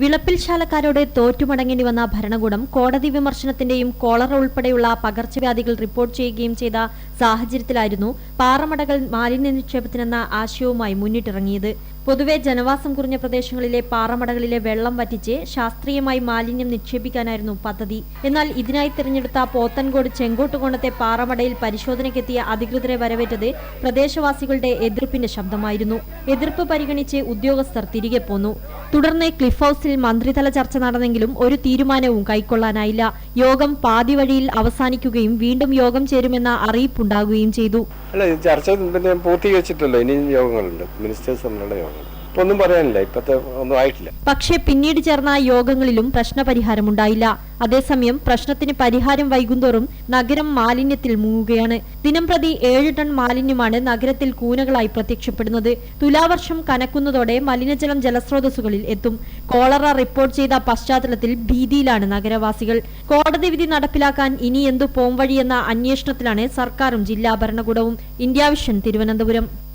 വിളപ്പിൽശാലക്കാരോട് തോറ്റുമടങ്ങേണ്ടി വന്ന ഭരണകൂടം കോടതി വിമർശനത്തിന്റെയും കോളറ ഉൾപ്പെടെയുള്ള പകർച്ചവ്യാധികൾ റിപ്പോർട്ട് ചെയ്യുകയും ചെയ്ത സാഹചര്യത്തിലായിരുന്നു പാറമടകൾ മാലിന്യ നിക്ഷേപത്തിനെന്ന ആശയവുമായി മുന്നിട്ടിറങ്ങിയത്. പൊതുവെ ജനവാസം കുറഞ്ഞ പ്രദേശങ്ങളിലെ പാറമടകളിലെ വെള്ളം വറ്റിച്ച് ശാസ്ത്രീയമായി മാലിന്യം നിക്ഷേപിക്കാനായിരുന്നു പദ്ധതി. എന്നാൽ ഇതിനായി തിരഞ്ഞെടുത്ത പോത്തൻകോട് ചെങ്കോട്ടുകോണത്തെ പാറമടയിൽ പരിശോധനയ്ക്കെത്തിയ അധികൃതരെ വരവേറ്റത് പ്രദേശവാസികളുടെ എതിർപ്പിന്റെ ശബ്ദമായിരുന്നു. എതിർപ്പ് പരിഗണിച്ച് ഉദ്യോഗസ്ഥർ തിരികെ പോന്നു. തുടർന്ന് ക്ലിഫ് ഹൌസിൽ മന്ത്രിതല ചർച്ച നടന്നെങ്കിലും ഒരു തീരുമാനവും കൈക്കൊള്ളാനായില്ല. യോഗം പാതി വഴിയിൽ അവസാനിക്കുകയും വീണ്ടും യോഗം ചേരുമെന്ന അറിയിപ്പുണ്ടാകുകയും ചെയ്തു. അല്ല ചർച്ച പിന്നെ പൂർത്തീകരിച്ചിട്ടല്ലോ. ഇനിയും യോഗങ്ങളുണ്ട്. മിനിസ്റ്റേഴ്സ് തമ്മിലുള്ള യോഗങ്ങൾ. ഒന്നും പറയാനില്ല. ഇപ്പത്തെ ഒന്നും ആയിട്ടില്ല. പക്ഷേ പിന്നീട് ചേർന്ന യോഗങ്ങളിലും പ്രശ്നപരിഹാരമുണ്ടായില്ല. അതേസമയം പ്രശ്നത്തിന് പരിഹാരം വൈകുന്തോറും നഗരം മാലിന്യത്തിൽ മുങ്ങുകയാണ്. ദിനംപ്രതി ഏഴ് ടൺ മാലിന്യമാണ് നഗരത്തിൽ കൂനകളായി പ്രത്യക്ഷപ്പെടുന്നത്. തുലാവർഷം കനക്കുന്നതോടെ മലിനജലം ജലസ്രോതസ്സുകളിൽ എത്തും. കോളറ റിപ്പോർട്ട് ചെയ്ത പശ്ചാത്തലത്തിൽ ഭീതിയിലാണ് നഗരവാസികൾ. കോടതി വിധി നടപ്പിലാക്കാൻ ഇനി എന്തു പോംവഴിയെന്ന അന്വേഷണത്തിലാണ് സർക്കാരും ജില്ലാ ഭരണകൂടവും. ഇന്ത്യ വിഷൻ തിരുവനന്തപുരം.